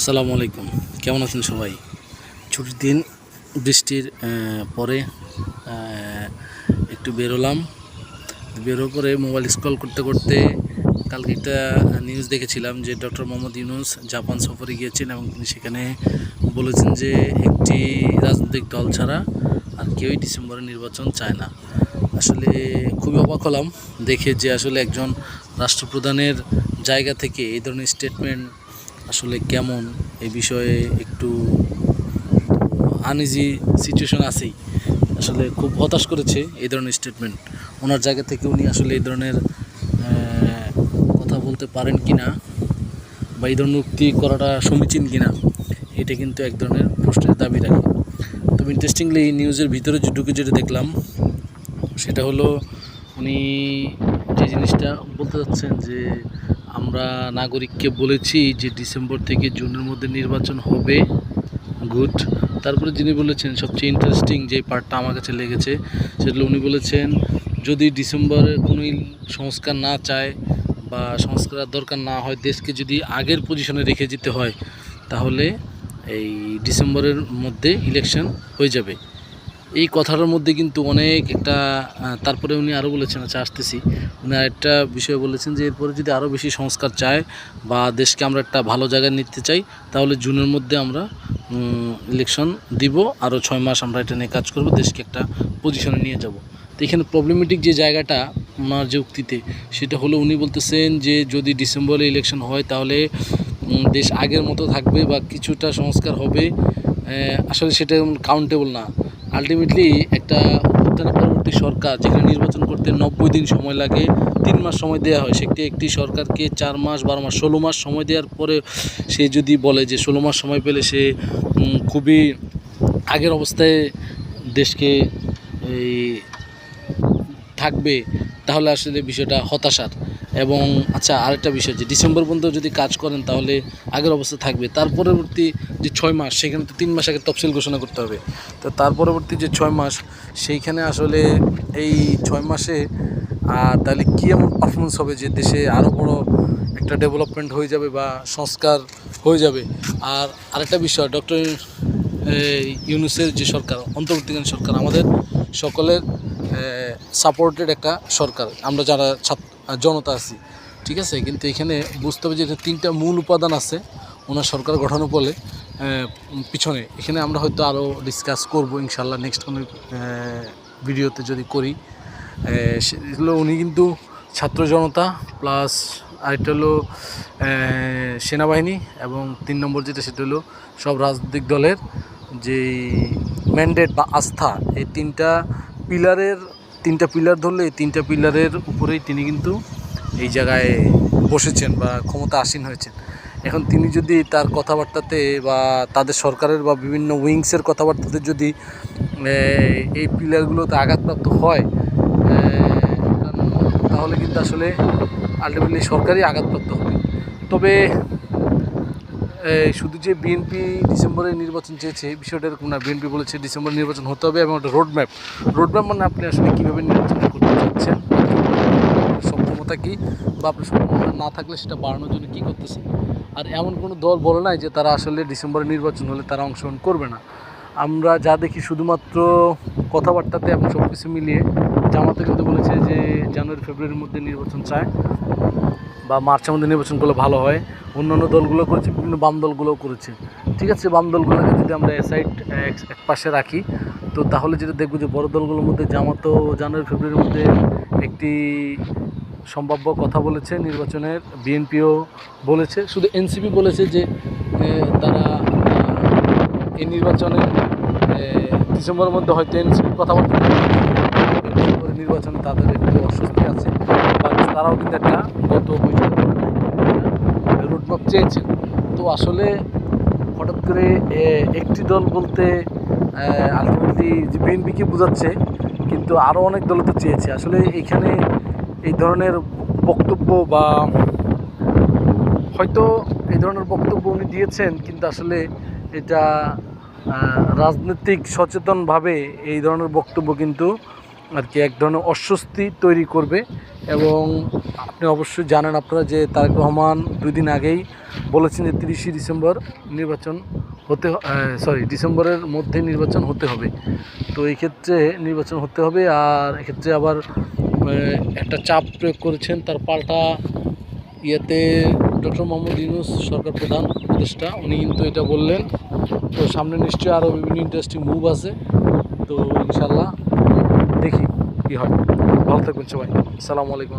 আসসালামু আলাইকুম। কেমন আছেন সবাই? ছুটির দিন, বৃষ্টির পরে একটু বেরোলাম বেরো করে মোবাইল স্ক্রল করতে করতে কালকে একটা নিউজ দেখেছিলাম যে ডক্টর মোহাম্মদ ইউনুস জাপান সফরে গিয়েছেন এবং তিনি সেখানে বলেছেন যে একটি রাজনৈতিক দল ছাড়া আর কেউই ডিসেম্বরে নির্বাচন চায় না। আসলে খুবই অবাক হলাম, দেখে যে আসলে একজন রাষ্ট্রপ্রধানের জায়গা থেকে এই ধরনের স্টেটমেন্ট আসলে কেমন এ বিষয়ে একটু আনইজি সিচুয়েশন আছেই। আসলে খুব হতাশ করেছে এই ধরনের স্টেটমেন্ট ওনার জায়গা থেকে উনি আসলে এই ধরনের কথা বলতে পারেন কি না বা এই ধরনের উক্তি করাটা সমীচীন কি না এটা কিন্তু এক ধরনের প্রশ্নের দাবি রাখে। তবে ইন্টারেস্টিংলি এই নিউজের ভিতরে ঢুকে যেটা দেখলাম, সেটা হলো উনি যে জিনিসটা বলতে চাচ্ছেন যে আমরা নাগরিককে বলেছি যে ডিসেম্বর থেকে জুনের মধ্যে নির্বাচন হবে। গুড তারপরে যিনি বলেছেন, সবচেয়ে ইন্টারেস্টিং যে পার্টটা আমার কাছে লেগেছে সেটা উনি বলেছেন, যদি ডিসেম্বরে কোনো সংস্কার না চায় বা সংস্কারের দরকার না হয়, দেশকে যদি আগের পজিশনে রেখে যেতে হয়, তাহলে এই ডিসেম্বরের মধ্যে ইলেকশন হয়ে যাবে। এই কথাটার মধ্যে কিন্তু অনেক একটা তারপরে উনি আরও বলেছেন আচ্ছা আসতেছি। উনি আরেকটা বিষয় বলেছেন যে, এরপরে যদি আরও বেশি সংস্কার চায় বা দেশকে আমরা একটা ভালো জায়গায় নিতে চাই, তাহলে জুনের মধ্যে আমরা ইলেকশন দিব। আরও ছয় মাস আমরা এটা নিয়ে কাজ করব, দেশকে একটা পজিশনে নিয়ে যাব। তো এখানে প্রবলেমেটিক যে জায়গাটা ওনার যে উক্তিতে, সেটা হলো উনি বলতেছেন যে, যদি ডিসেম্বরে ইলেকশন হয়, তাহলে দেশ আগের মতো থাকবে বা কিছুটা সংস্কার হবে। আসলে সেটা কাউন্টেবল না। আলটিমেটলি একটা অভ্যুত্থানের পরবর্তী সরকার যেখানে নির্বাচন করতে নব্বই দিন সময় লাগে, তিন মাস সময় দেওয়া হয়। সেটি একটি সরকারকে চার মাস, বারো মাস, ষোলো মাস সময় দেওয়ার পরে সে যদি বলে যে ষোলো মাস সময় পেলে সে খুবই আগের অবস্থায় দেশকে থাকবে, তাহলে আসলে বিষয়টা হতাশার। এবং আচ্ছা আরেকটা বিষয় যে ডিসেম্বর পর্যন্ত যদি কাজ করেন তাহলে আগের অবস্থা থাকবে। তার পরবর্তী যে ছয় মাস, সেখানে তো তিন মাস আগে তফসিল ঘোষণা করতে হবে। তো তার পরবর্তী যে ছয় মাস, সেইখানে আসলে এই ছয় মাসে, আর তাহলে কী এমন পারফরমেন্স হবে যে দেশে আরও বড় একটা ডেভেলপমেন্ট হয়ে যাবে বা সংস্কার হয়ে যাবে? আর আরেকটা বিষয় ডক্টর ইউনুসের যে সরকার, অন্তর্বর্তীকালীন সরকার, আমাদের সকলের সাপোর্টেড একটা সরকার। আমরা যারা ছাত্র জনতা আছি, ঠিক আছে? কিন্তু এখানে বুঝতে হবে যে তিনটা মূল উপাদান আছে, ওনার সরকার গঠনের বলে পিছনে। এখানে আমরা হয়তো আরও ডিসকাস করব ইনশাল্লাহ নেক্সট কোনো ভিডিওতে যদি করি। সেগুলো উনি কিন্তু ছাত্র জনতা প্লাস আরেকটা হলো সেনাবাহিনী, এবং তিন নম্বর যেটা সেটা হলো সব রাজনৈতিক দলের যেই ম্যান্ডেট বা আস্থা, এই তিনটা পিলারের তিনটা পিলার ধরলে এই তিনটা পিলারের উপরেই তিনি কিন্তু এই জায়গায় বসেছেন বা ক্ষমতা আসীন হয়েছেন। এখন তিনি যদি তার কথাবার্তাতে বা তাদের সরকারের বা বিভিন্ন উইংসের কথাবার্তাতে যদি এই পিলারগুলোতে আঘাতপ্রাপ্ত হয় তাহলে কিন্তু আসলে আলটিমেটলি সরকারই আঘাতপ্রাপ্ত হবে। তবে শুধু যে বিএনপি ডিসেম্বরে নির্বাচন চেয়েছে বিষয়টা এরকম না। বিএনপি বলেছে ডিসেম্বরে নির্বাচন হতে হবে এবং একটা রোড ম্যাপ রোড ম্যাপ মানে আপনি আসলে কীভাবে নির্বাচন করতে চাচ্ছেন? সক্ষমতা কী? বা আপনার সক্ষমতা না থাকলে সেটা বাড়ানোর জন্য কী করতেছেন? আর এমন কোনো দল বলে নাই যে তারা আসলে ডিসেম্বরে নির্বাচন হলে তারা অংশগ্রহণ করবে না। আমরা যা দেখি শুধুমাত্র কথাবার্তাতে এবং সব কিছু মিলিয়ে জামাতে কিন্তু বলেছে যে জানুয়ারি, ফেব্রুয়ারির মধ্যে নির্বাচন চায়। বা মার্চের মধ্যে নির্বাচন করলে ভালো হয়। অন্যান্য দলগুলো করেছে, বিভিন্ন বাম দলগুলোও করেছে। ঠিক আছে, বাম দলগুলোকে যদি আমরা সাইড এক পাশে রাখি, তো তাহলে যেটা দেখব যে বড় দলগুলোর মধ্যে জামাতও জানুয়ারি, ফেব্রুয়ারির মধ্যে একটি সম্ভাব্য কথা বলেছে নির্বাচনের, বিএনপিও বলেছে। শুধু এনসিপি বলেছে যে তারা এই নির্বাচনে ডিসেম্বরের মধ্যে হয়তো এনসিপি কথাবার্তা নির্বাচনে তাদের একটু অস্বস্তি আছে। তারাও কিন্তু একটা গত বৈঠকে রোডম্যাপ চেয়েছেন তো আসলে হঠাৎ করে একটি দল বলতে আলটিমেটলি বিএনপিকে বোঝাচ্ছে, কিন্তু আরও অনেক দল তো চেয়েছে। আসলে এখানে এই ধরনের বক্তব্য বা হয়তো এই ধরনের বক্তব্য উনি দিয়েছেন, কিন্তু আসলে এটা রাজনৈতিক সচেতনভাবে এই ধরনের বক্তব্য কিন্তু আর কি এক ধরনের অস্বস্তি তৈরি করবে এবং আপনি অবশ্যই জানেন আপনারা যে তারেক রহমান দুই দিন আগেই বলেছেন যে তিরিশে ডিসেম্বর নির্বাচন হতে সরি ডিসেম্বরের মধ্যে নির্বাচন হতে হবে। তো এই ক্ষেত্রে নির্বাচন হতে হবে আর এক্ষেত্রে আবার একটা চাপ প্রয়োগ করেছেন তার পাল্টা ইয়েতে ডক্টর মোহাম্মদ ইউনুস সরকার প্রধান উপদেষ্টা, উনি কিন্তু এটা বললেন। তো সামনে নিশ্চয়ই আরও বিভিন্ন ইন্টারেস্টিং মুভ আছে। তো ইনশাল্লাহ দেখি কী হয়। ভালো থাকবেন সবাই। আসসালামু আলাইকুম